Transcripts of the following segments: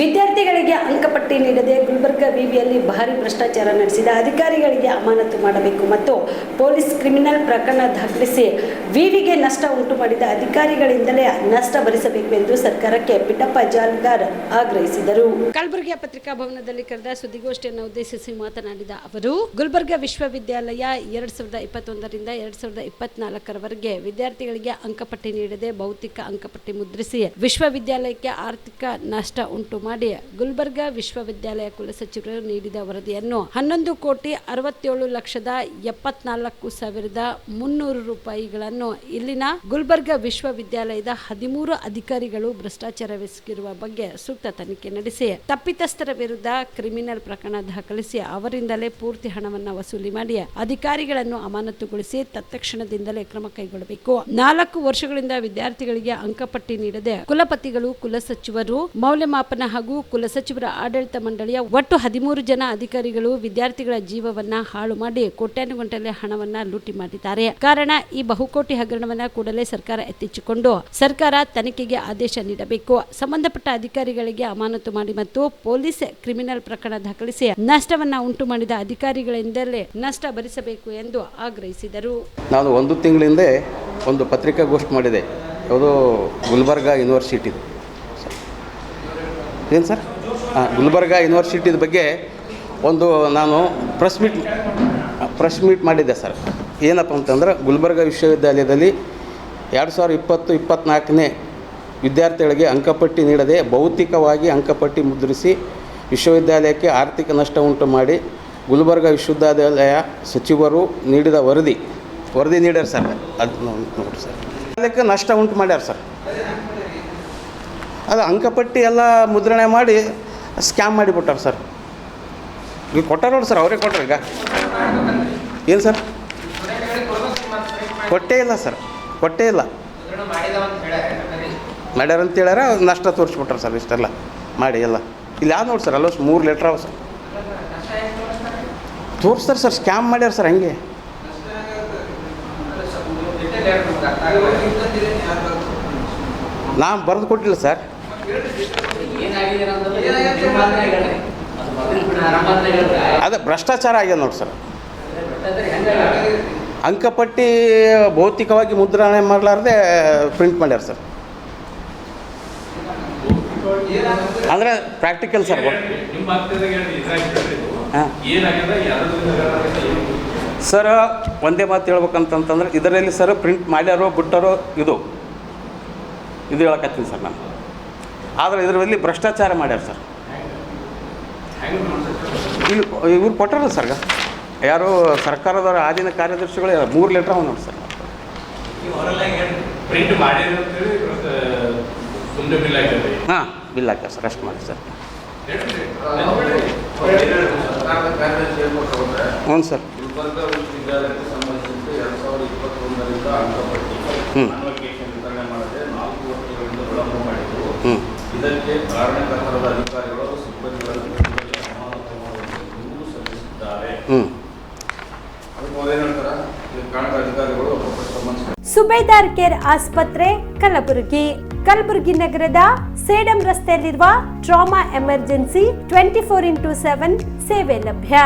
ವಿದ್ಯಾರ್ಥಿಗಳಿಗೆ ಅಂಕಪಟ್ಟಿ ನೀಡದೆ ಗುಲ್ಬರ್ಗ ವಿವಿಯಲ್ಲಿ ಭಾರಿ ಭ್ರಷ್ಟಾಚಾರ ನಡೆಸಿದ ಅಧಿಕಾರಿಗಳಿಗೆ ಅಮಾನತು ಮಾಡಬೇಕು ಮತ್ತು ಪೊಲೀಸ್ ಕ್ರಿಮಿನಲ್ ಪ್ರಕರಣ ದಾಖಲಿಸಿ ವಿವಿಗೆ ನಷ್ಟ ಉಂಟು ಮಾಡಿದ ಅಧಿಕಾರಿಗಳಿಂದಲೇ ನಷ್ಟ ಭರಿಸಬೇಕು ಎಂದು ಸರ್ಕಾರಕ್ಕೆ ಪಿಟ್ಟಪ್ಪ ಜಾಲ್ಗಾರ್ ಆಗ್ರಹಿಸಿದರು. ಕಲಬುರಗಿಯ ಪತ್ರಿಕಾ ಭವನದಲ್ಲಿ ಕರೆದ ಸುದ್ದಿಗೋಷ್ಠಿಯನ್ನು ಉದ್ದೇಶಿಸಿ ಮಾತನಾಡಿದ ಅವರು, ಗುಲ್ಬರ್ಗ ವಿಶ್ವವಿದ್ಯಾಲಯ ಎರಡ್ ಸಾವಿರದ ಇಪ್ಪತ್ತೊಂದರಿಂದ ಎರಡ್ ಸಾವಿರದ ಇಪ್ಪತ್ನಾಲ್ಕರವರೆಗೆ ವಿದ್ಯಾರ್ಥಿಗಳಿಗೆ ಅಂಕಪಟ್ಟಿ ನೀಡದೆ ಭೌತಿಕ ಅಂಕಪಟ್ಟಿ ಮುದ್ರಿಸಿ ವಿಶ್ವವಿದ್ಯಾಲಯಕ್ಕೆ ಆರ್ಥಿಕ ನಷ್ಟ ಉಂಟು ಮಾಡಿ ಗುಲ್ಬರ್ಗ ವಿಶ್ವವಿದ್ಯಾಲಯ ಕುಲಸಚಿವರು ನೀಡಿದ ವರದಿಯನ್ನು ಹನ್ನೊಂದು ಕೋಟಿ ಅರವತ್ತೇಳು ಲಕ್ಷದ ಎಪ್ಪತ್ನಾಲ್ಕು ಸಾವಿರದ ಮುನ್ನೂರು ರೂಪಾಯಿಗಳನ್ನು ಇಲ್ಲಿನ ಗುಲ್ಬರ್ಗ ವಿಶ್ವವಿದ್ಯಾಲಯದ ಹದಿಮೂರು ಅಧಿಕಾರಿಗಳು ಭ್ರಷ್ಟಾಚಾರವೆಸಗಿರುವ ಬಗ್ಗೆ ಸೂಕ್ತ ತನಿಖೆ ನಡೆಸಿ, ತಪ್ಪಿತಸ್ಥರ ವಿರುದ್ಧ ಕ್ರಿಮಿನಲ್ ಪ್ರಕರಣ ದಾಖಲಿಸಿ ಅವರಿಂದಲೇ ಪೂರ್ತಿ ಹಣವನ್ನು ವಸೂಲಿ ಮಾಡಿ ಅಧಿಕಾರಿಗಳನ್ನು ಅಮಾನತುಗೊಳಿಸಿ ತತ್ಕ್ಷಣದಿಂದಲೇ ಕ್ರಮ ಕೈಗೊಳ್ಳಬೇಕು. ನಾಲ್ಕು ವರ್ಷಗಳಿಂದ ವಿದ್ಯಾರ್ಥಿಗಳಿಗೆ ಅಂಕಪಟ್ಟಿ ನೀಡದೆ ಕುಲಪತಿಗಳು ಕುಲಸಚಿವರು ಮೌಲ್ಯಮಾಪನ ಹಾಗೂ ಕುಲಸಚಿವರ ಆಡಳಿತ ಮಂಡಳಿಯ ಒಟ್ಟು ಹದಿಮೂರು ಜನ ಅಧಿಕಾರಿಗಳು ವಿದ್ಯಾರ್ಥಿಗಳ ಜೀವವನ್ನ ಹಾಳು ಮಾಡಿ ಕೋಟ್ಯಾನುಗಂಟಲೆ ಹಣವನ್ನ ಲೂಟಿ ಮಾಡಿದ್ದಾರೆ. ಕಾರಣ, ಈ ಬಹುಕೋಟಿ ಹಗರಣವನ್ನ ಕೂಡಲೇ ಸರ್ಕಾರ ಎತ್ತಿಚ್ಚಿಕೊಂಡು ಸರ್ಕಾರ ತನಿಖೆಗೆ ಆದೇಶ ನೀಡಬೇಕು. ಸಂಬಂಧಪಟ್ಟ ಅಧಿಕಾರಿಗಳಿಗೆ ಅಮಾನತು ಮಾಡಿ ಮತ್ತು ಪೊಲೀಸ್ ಕ್ರಿಮಿನಲ್ ಪ್ರಕರಣ ದಾಖಲಿಸಿ ನಷ್ಟವನ್ನ ಉಂಟು ಮಾಡಿದ ಅಧಿಕಾರಿಗಳಿಂದಲೇ ನಷ್ಟ ಭರಿಸಬೇಕು ಎಂದು ಆಗ್ರಹಿಸಿದರು. ನಾನು ಒಂದು ತಿಂಗಳಿಂದ ಒಂದು ಪತ್ರಿಕಾಗೋಷ್ಠಿ ಮಾಡಿದೆ. ಯಾವುದೋ ಗುಲ್ಬರ್ಗಾ ಯೂನಿವರ್ಸಿಟಿದು. ಏನು ಸರ್? ಗುಲ್ಬರ್ಗಾ ಯೂನಿವರ್ಸಿಟಿದ ಬಗ್ಗೆ ಒಂದು ನಾನು ಪ್ರೆಸ್ ಮೀಟ್ ಪ್ರೆಸ್ ಮೀಟ್ ಮಾಡಿದ್ದೆ ಸರ್. ಏನಪ್ಪ ಅಂತಂದ್ರೆ ಗುಲ್ಬರ್ಗ ವಿಶ್ವವಿದ್ಯಾಲಯದಲ್ಲಿ ಎರಡು ಸಾವಿರದ ಇಪ್ಪತ್ತು ಇಪ್ಪತ್ತ್ನಾಲ್ಕನೇ ವಿದ್ಯಾರ್ಥಿಗಳಿಗೆ ಅಂಕಪಟ್ಟಿ ನೀಡದೆ ಭೌತಿಕವಾಗಿ ಅಂಕಪಟ್ಟಿ ಮುದ್ರಿಸಿ ವಿಶ್ವವಿದ್ಯಾಲಯಕ್ಕೆ ಆರ್ಥಿಕ ನಷ್ಟ ಉಂಟು ಮಾಡಿ ಗುಲ್ಬರ್ಗ ವಿಶ್ವವಿದ್ಯಾಲಯ ಸಚಿವರು ನೀಡಿದ ವರದಿ ವರದಿ ನೀಡ್ಯಾರ ಸರ್. ಅದು ನೋಡಿ ಸರ್. ಅದಕ್ಕೆ ನಷ್ಟ ಉಂಟು ಮಾಡ್ಯಾರ ಸರ್. ಅದು ಅಂಕಪಟ್ಟಿ ಎಲ್ಲ ಮುದ್ರಣೆ ಮಾಡಿ ಸ್ಕ್ಯಾಮ್ ಮಾಡಿಬಿಟ್ಟಾರೆ ಸರ್. ಈಗ ಕೊಟ್ಟಾರ ನೋಡಿ ಸರ್, ಅವರೇ ಕೊಟ್ಟರು ಈಗ. ಏನು ಸರ್? ಕೊಟ್ಟೇ ಇಲ್ಲ ಸರ್, ಕೊಟ್ಟೇ ಇಲ್ಲ. ಮಾಡ್ಯಾರ ಅಂತ ಹೇಳ್ಯಾರ, ನಷ್ಟ ತೋರಿಸ್ಬಿಟ್ರೆ ಸರ್ ಇಷ್ಟೆಲ್ಲ ಮಾಡಿ ಎಲ್ಲ. ಇಲ್ಲಿ ಯಾವ್ದು ನೋಡಿ ಸರ್ ಅಲ್ಲ ಮೂರು ಲೀಟ್ರ್ ಅವ ಸರ್. ತೋರಿಸ್ತಾರೆ ಸರ್, ಸ್ಕ್ಯಾಮ್ ಮಾಡ್ಯಾರ ಸರ್ ಹಂಗೆ. ನಾನು ಬರೆದು ಕೊಟ್ಟಿಲ್ಲ ಸರ್. ಅದೇ ಭ್ರಷ್ಟಾಚಾರ ಆಗ್ಯದ ನೋಡಿ ಸರ್. ಅಂಕಪಟ್ಟಿ ಭೌತಿಕವಾಗಿ ಮುದ್ರಣೆ ಮಾಡಲಾರ್ದೆ ಪ್ರಿಂಟ್ ಮಾಡ್ಯಾರ ಸರ್. ಅಂದರೆ ಪ್ರಾಕ್ಟಿಕಲ್ ಸರ್ ಹಾಂ. ಸರ್, ಒಂದೇ ಮಾತು ಹೇಳ್ಬೇಕಂತಂತಂದ್ರೆ ಇದರಲ್ಲಿ ಸರ್ ಪ್ರಿಂಟ್ ಮಾಡ್ಯಾರೋ ಬಿಟ್ಟಾರೋ ಇದು. ಇದು ಹೇಳಕತ್ತೀನಿ ಸರ್ ನಾನು. ಆದರೆ ಇದರಲ್ಲಿ ಭ್ರಷ್ಟಾಚಾರ ಮಾಡ್ಯಾರ ಸರ್. ಇಲ್ಲಿ ಇವ್ರು ಕೊಟ್ಟಾರಲ್ಲ ಸರ್ ಯಾರು ಸರ್ಕಾರದವರ ಆದಿನ ಕಾರ್ಯದರ್ಶಿಗಳು ಮೂರು ಲೀಟ್ರ್ ಅವ ನೋಡಿ ಸರ್. ಹಾಂ ಬಿಲ್ ಹಾಕ್ಯಾರ ಸರ್, ಅಷ್ಟು ಮಾಡಿ ಸರ್. ಹ್ಞೂ ಸರ್. ಗುಲ್ಬರ್ಗಾ ವಿಶ್ವವಿದ್ಯಾಲಯಕ್ಕೆ ಸಂಬಂಧಿಸಿದಂತೆ ಎರಡು ಸಾವಿರದ ಇಪ್ಪತ್ತೊಂದರಿಂದ ಅಂಕಪಟ್ಟಿ ಹ್ಮ್. ಕಾನ್ವೊಕೇಶನ್ ವಿತರಣೆ ಮಾಡದೆ ನಾಲ್ಕು ವರ್ಷಗಳಿಂದ ವಿಳಂಬ ಮಾಡಿದ್ದು ಹ್ಞೂ ಇದಕ್ಕೆ ಕಾರಣಕರ್ತರದ ಅಧಿಕಾರಿಗಳು ಸಿಬ್ಬಂದಿಗಳನ್ನು ಅಮಾನತು ಮಾಡುವಂತೆ ಸಲ್ಲಿಸಿದ್ದಾರೆ. ಸುಬೇದಾರ್ ಕೇರ್ ಆಸ್ಪತ್ರೆ ಕಲಬುರಗಿ. ಕಲಬುರಗಿ ನಗರದ ಸೇಡಂ ರಸ್ತೆಯಲ್ಲಿರುವ trauma emergency twenty four into seven ಸೇವೆ ಲಭ್ಯ.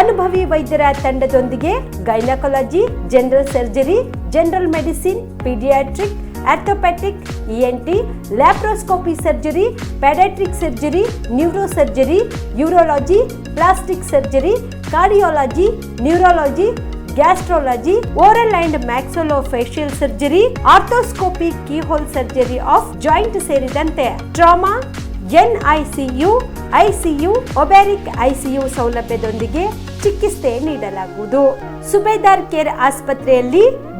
ಅನುಭವಿ ವೈದ್ಯರ ತಂಡದೊಂದಿಗೆ gynaecology general surgery general medicine paediatric orthopaedic E N T laparoscopy surgery paediatric surgery neuro surgery urology, plastic surgery, cardiology, neurology, gastrology, oral and maxillofacial surgery, arthroscopy keyhole surgery of joint ಸೇರಿದಂತೆ trauma, N I C U, I NICU I ಒಬ್ಯಾರಿಕ್ ಯು ಸೌಲಭ್ಯದೊಂದಿಗೆ ಚಿಕಿತ್ಸೆ ನೀಡಲಾಗುವುದು. ಸುಬೇದಾರ್ care ಆಸ್ಪತ್ರೆಯಲ್ಲಿ